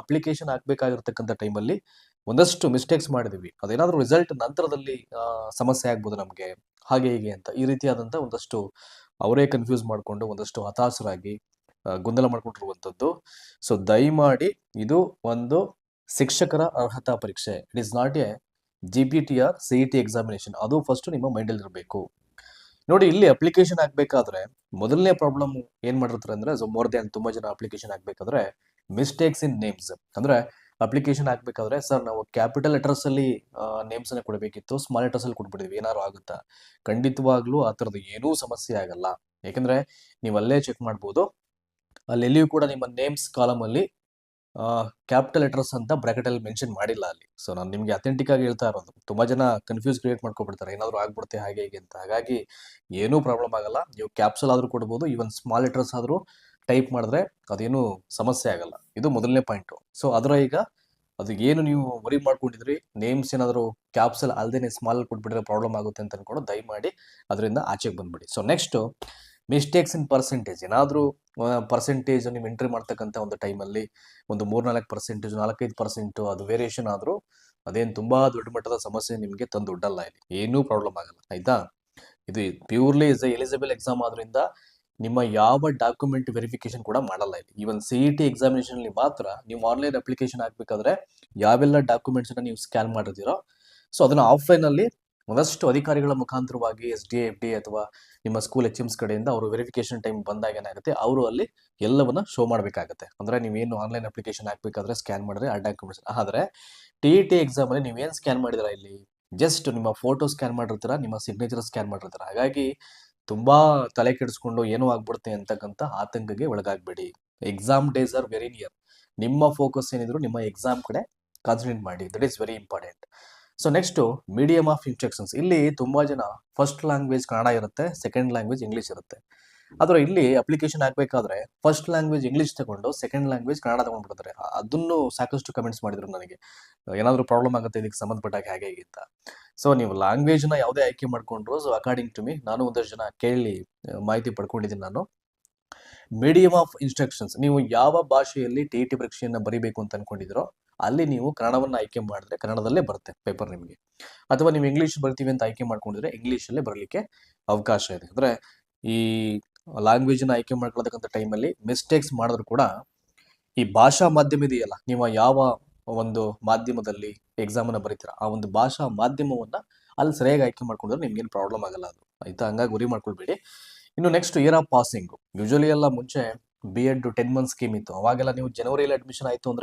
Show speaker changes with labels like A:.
A: Application ಹಾಕ್ಬೇಕಾಗಿರ್ತಕ್ಕಂಥ ಟೈಮಲ್ಲಿ ಒಂದಷ್ಟು mistakes ಮಾಡಿದೀವಿ. ಅದೇನಾದರೂ ರಿಸಲ್ಟ್ ನಂತರದಲ್ಲಿ ಸಮಸ್ಯೆ ಆಗ್ಬೋದು ನಮಗೆ, ಹಾಗೆ ಹೀಗೆ ಅಂತ. ಈ ರೀತಿಯಾದಂಥ ಒಂದಷ್ಟು ಅವರೇ ಕನ್ಫ್ಯೂಸ್ ಮಾಡಿಕೊಂಡು ಒಂದಷ್ಟು ಹತಾಶರಾಗಿ ಗೊಂದಲ ಮಾಡ್ಕೊಂಡಿರುವಂಥದ್ದು. ಸೊ ದಯಮಾಡಿ ಇದು ಒಂದು ಶಿಕ್ಷಕರ ಅರ್ಹತಾ ಪರೀಕ್ಷೆ. It is not a G P T R C E T examination ಅದು ಫಸ್ಟ್ ನಿಮ್ಮ ಮೈಂಡಲ್ಲಿ ಇರಬೇಕು. ನೋಡಿ, ಇಲ್ಲಿ ಅಪ್ಲಿಕೇಶನ್ ಹಾಕ್ಬೇಕಾದ್ರೆ ಮೊದಲನೇ ಪ್ರಾಬ್ಲಮ್ ಏನು ಮಾಡಿರ್ತಾರೆ ಅಂದ್ರೆ ಸೊ ಮೋರ್ ದ್ಯಾನ್ ತುಂಬಾ ಜನ ಅಪ್ಲಿಕೇಶನ್ ಹಾಕ್ಬೇಕಾದ್ರೆ ಮಿಸ್ಟೇಕ್ಸ್ ಇನ್ ನೇಮ್ಸ್ ಅಂದ್ರೆ ಅಪ್ಲಿಕೇಶನ್ ಹಾಕ್ಬೇಕಾದ್ರೆ, ಸರ್, ನಾವು ಕ್ಯಾಪಿಟಲ್ ಲೆಟರ್ಸ್ ಅಲ್ಲಿ ನೇಮ್ಸ್ ಅನ್ನ ಕೊಡಬೇಕಿತ್ತು. ಸ್ಮಾಲ್ ಲೆಟರ್ಸ್ ಅಲ್ಲಿ ಕೊಟ್ಬಿಟ್ಟಿದ್ವಿ. ಏನಾದ್ರು ಆಗುತ್ತಾ? ಖಂಡಿತವಾಗ್ಲೂ ಆ ಥರದ್ದು ಏನೂ ಸಮಸ್ಯೆ ಆಗಲ್ಲ. ಯಾಕಂದ್ರೆ ನೀವು ಅಲ್ಲೇ ಚೆಕ್ ಮಾಡ್ಬೋದು. ಅಲ್ಲಿ ಎಲ್ಲಿಯೂ ಕೂಡ ನಿಮ್ಮ ನೇಮ್ಸ್ ಕಾಲಮ್ ಅಲ್ಲಿ ಕ್ಯಾಪಿಟಲ್ ಲೆಟರ್ಸ್ ಅಂತ ಬ್ರಾಕೆಟ್ ಅಲ್ಲಿ ಮೆನ್ಷನ್ ಮಾಡಿಲ್ಲ ಅಲ್ಲಿ. ಸೊ ನಾನು ನಿಮಗೆ ಅಥೆಂಟಿಕ್ ಆಗಿ ಹೇಳ್ತಾ ಇರೋದು. ತುಂಬಾ ಜನ ಕನ್ಫ್ಯೂಸ್ ಕ್ರಿಯೇಟ್ ಮಾಡ್ಕೊಬಿಡ್ತಾರೆ. ಏನಾದ್ರು ಆಗ್ಬಿಡುತ್ತೆ ಹಾಗೆ ಹೀಗೆ ಅಂತ. ಹಾಗಾಗಿ ಏನೂ ಪ್ರಾಬ್ಲಮ್ ಆಗಲ್ಲ. ನೀವು ಕ್ಯಾಪ್ಸಲ್ ಆದ್ರೂ ಕೊಡ್ಬೋದು. ಈವನ್ ಸ್ಮಾಲ್ ಲೆಟರ್ಸ್ ಆದ್ರೂ ಟೈಪ್ ಮಾಡಿದ್ರೆ ಅದೇನು ಸಮಸ್ಯೆ ಆಗಲ್ಲ. ಇದು ಮೊದಲನೇ ಪಾಯಿಂಟು ಸೊ ಅದರ ಈಗ ಅದು ಏನು ನೀವು ವರಿ ಮಾಡ್ಕೊಂಡಿದ್ರಿ ನೇಮ್ಸ್ ಏನಾದರೂ ಕ್ಯಾಪ್ಸಲ್ ಅಲ್ದೇನೆ ಸ್ಮಾಲ್ ಕೊಟ್ಬಿಟ್ರೆ ಪ್ರಾಬ್ಲಮ್ ಆಗುತ್ತೆ ಅಂತ ಅನ್ಕೊಂಡು ದಯಮಾಡಿ ಅದರಿಂದ ಆಚೆಗೆ ಬಂದ್ಬಿಡಿ. So next mistakes in percentage ಏನಾದರೂ ಪರ್ಸೆಂಟೇಜ್ ನೀವು ಎಂಟ್ರಿ ಮಾಡ್ತಕ್ಕಂಥ ಒಂದು ಟೈಮಲ್ಲಿ ಒಂದು ಮೂರ್ನಾಲ್ಕು ಪರ್ಸೆಂಟೇಜ್ ನಾಲ್ಕೈದು ಪರ್ಸೆಂಟು ಅದು ವೇರಿಯೇಷನ್ ಆದರೂ ಅದೇನು ತುಂಬ ದೊಡ್ಡ ಮಟ್ಟದ ಸಮಸ್ಯೆ ನಿಮಗೆ ತಂದು ದೊಡ್ಡಲ್ಲ ಇಲ್ಲಿ. ಏನೂ ಪ್ರಾಬ್ಲಮ್ ಆಗಲ್ಲ. ಆಯಿತಾ? ಇದು ಪ್ಯೂರ್ಲಿ ಇಸ್ ಎಲಿಜಿಬಲ್ ಎಕ್ಸಾಮ್ ಆದ್ರಿಂದ ನಿಮ್ಮ ಯಾವ ಡಾಕ್ಯುಮೆಂಟ್ ವೆರಿಫಿಕೇಶನ್ ಕೂಡ ಮಾಡಲ್ಲ ಇಲ್ಲಿ. Even C E T examination ಅಲ್ಲಿ ಮಾತ್ರ ನೀವು ಆನ್ಲೈನ್ ಅಪ್ಲಿಕೇಶನ್ ಹಾಕ್ಬೇಕಾದ್ರೆ ಯಾವೆಲ್ಲ ಡಾಕ್ಯುಮೆಂಟ್ಸ್ ನೀವು ಸ್ಕ್ಯಾನ್ ಮಾಡಿರ್ತೀರೋ ಸೊ ಅದನ್ನ ಆಫ್ಲೈನ್ ಅಲ್ಲಿ ಒಂದಷ್ಟು ಅಧಿಕಾರಿಗಳ ಮುಖಾಂತರವಾಗಿ ಎಸ್ ಡಿ ಎಫ್ ಡಿ ಅಥವಾ ನಿಮ್ಮ ಸ್ಕೂಲ್ ಎಚ್ ಎಮ್ಸ್ ಕಡೆಯಿಂದ ಅವರು ವೆರಿಫಿಕೇಶನ್ ಟೈಮ್ ಬಂದಾಗ ಏನಾಗುತ್ತೆ ಅವರು ಅಲ್ಲಿ ಎಲ್ಲವನ್ನ ಶೋ ಮಾಡಬೇಕಾಗುತ್ತೆ. ಅಂದ್ರೆ ನೀವೇನು ಆನ್ಲೈನ್ ಅಪ್ಲಿಕೇಶನ್ ಹಾಕ್ಬೇಕಾದ್ರೆ ಸ್ಕ್ಯಾನ್ ಮಾಡಿದ್ರೆ ಆ ಡಾಕ್ಯುಮೆಂಟ್ಸ್ ಆದರೆ ಟಿ ಇ ಟಿ ಎಕ್ಸಾಮ್ ಅಲ್ಲಿ ನೀವೇನು ಸ್ಕ್ಯಾನ್ ಮಾಡಿದಿರಾ ಇಲ್ಲಿ? ಜಸ್ಟ್ ನಿಮ್ಮ ಫೋಟೋ ಸ್ಕ್ಯಾನ್ ಮಾಡಿರ್ತೀರಾ, ನಿಮ್ಮ ಸಿಗ್ನೇಚರ್ ಸ್ಕ್ಯಾನ್ ಮಾಡಿರ್ತೀರಾ? ಹಾಗಾಗಿ ತುಂಬಾ ತಲೆ ಕೆಡಿಸ್ಕೊಂಡು ಏನೋ ಆಗ್ಬಿಡುತ್ತೆ ಅಂತಕ್ಕಂಥ ಆತಂಕಕ್ಕೆ ಒಳಗಾಗಬೇಡಿ. Exam days are very near ನಿಮ್ಮ ಫೋಕಸ್ ಏನಿದ್ರು ನಿಮ್ಮ ಎಕ್ಸಾಮ್ ಕಡೆ ಕಾನ್ಸಂಟ್ರೇಟ್ ಮಾಡಿ. That is very important so next medium of instructions ಇಲ್ಲಿ ತುಂಬಾ ಜನ ಫಸ್ಟ್ ಲ್ಯಾಂಗ್ವೇಜ್ ಕನ್ನಡ ಇರುತ್ತೆ ಸೆಕೆಂಡ್ ಲ್ಯಾಂಗ್ವೇಜ್ ಇಂಗ್ಲೀಷ್ ಇರುತ್ತೆ. ಆದರೆ ಇಲ್ಲಿ ಅಪ್ಲಿಕೇಶನ್ ಹಾಕಬೇಕಾದ್ರೆ ಫಸ್ಟ್ ಲ್ಯಾಂಗ್ವೇಜ್ ಇಂಗ್ಲೀಷ್ ತಗೊಂಡು ಸೆಕೆಂಡ್ ಲ್ಯಾಂಗ್ವೇಜ್ ಕನ್ನಡ ತಗೊಂಡ್ಬಿಡ್ತಾರೆ ಅದನ್ನು ಸಾಕಷ್ಟು ಕಮೆಂಟ್ಸ್ ಮಾಡಿದ್ರು ನನಗೆ. ಏನಾದರೂ ಪ್ರಾಬ್ಲಮ್ ಆಗುತ್ತೆ, ಇದಕ್ಕೆ ಸಂಬಂಧಪಟ್ಟಾಗ ಹೇಗೆ ಅಂತ. ಸೊ ನೀವು ಲ್ಯಾಂಗ್ವೇಜ್ನ ಯಾವುದೇ ಆಯ್ಕೆ ಮಾಡಿಕೊಂಡ್ರು ಸೊ ಅಕಾರ್ಡಿಂಗ್ ಟು ಮಿ ನಾನು ಒಂದಷ್ಟು ಜನ ಕೇಳಿ ಮಾಹಿತಿ ಪಡ್ಕೊಂಡಿದ್ದೀನಿ ನಾನು. ಮೀಡಿಯಮ್ ಆಫ್ ಇನ್ಸ್ಟ್ರಕ್ಷನ್ಸ್ ನೀವು ಯಾವ ಭಾಷೆಯಲ್ಲಿ ಟಿ ಟಿ ಪರೀಕ್ಷೆಯನ್ನು ಬರಿಬೇಕು ಅಂತ ಅನ್ಕೊಂಡಿದ್ರೋ, ಅಲ್ಲಿ ನೀವು ಕನ್ನಡವನ್ನು ಆಯ್ಕೆ ಮಾಡಿದ್ರೆ ಕನ್ನಡದಲ್ಲೇ ಬರುತ್ತೆ ಪೇಪರ್ ನಿಮಗೆ. ಅಥವಾ ನೀವು ಇಂಗ್ಲೀಷ್ ಬರ್ತೀವಿ ಅಂತ ಆಯ್ಕೆ ಮಾಡ್ಕೊಂಡಿದ್ರೆ ಇಂಗ್ಲೀಷಲ್ಲೇ ಬರಲಿಕ್ಕೆ ಅವಕಾಶ ಇದೆ. ಅಂದರೆ ಈ ಲ್ಯಾಂಗ್ವೇಜನ್ನ ಆಯ್ಕೆ ಮಾಡ್ಕೊಳ್ತಕ್ಕಂಥ ಟೈಮಲ್ಲಿ ಮಿಸ್ಟೇಕ್ಸ್ ಮಾಡಿದ್ರು ಕೂಡ ಈ ಭಾಷಾ ಮಾಧ್ಯಮ ಇದೆಯಲ್ಲ, ನೀವು ಯಾವ ಒಂದು ಮಾಧ್ಯಮದಲ್ಲಿ ಎಕ್ಸಾಮ್ ಎಕ್ಸಾಮನ್ನು ಬರೀತೀರಾ? ಆ ಒಂದು ಭಾಷಾ ಮಾಧ್ಯಮವನ್ನ ಅಲ್ಲಿ ಸರಿಯಾಗಿ ಆಯ್ಕೆ ಮಾಡ್ಕೊಂಡ್ರೆ ನಿಮ್ಗೇನು ಪ್ರಾಬ್ಲಮ್ ಆಗಲ್ಲ ಅದು. ಆಯ್ತಾ? ಹಂಗಾಗಿ ಗುರಿ ಮಾಡ್ಕೊಳ್ಬೇಡಿ. ಇನ್ನು next year of passing usually ಎಲ್ಲ ಮುಂಚೆ B Ed ten month scheme ಇತ್ತು. ಅವಾಗೆಲ್ಲ ನೀವು ಜನವರಿಯಲ್ಲಿ ಅಡ್ಮಿಷನ್ ಆಯ್ತು ಅಂದ್ರೆ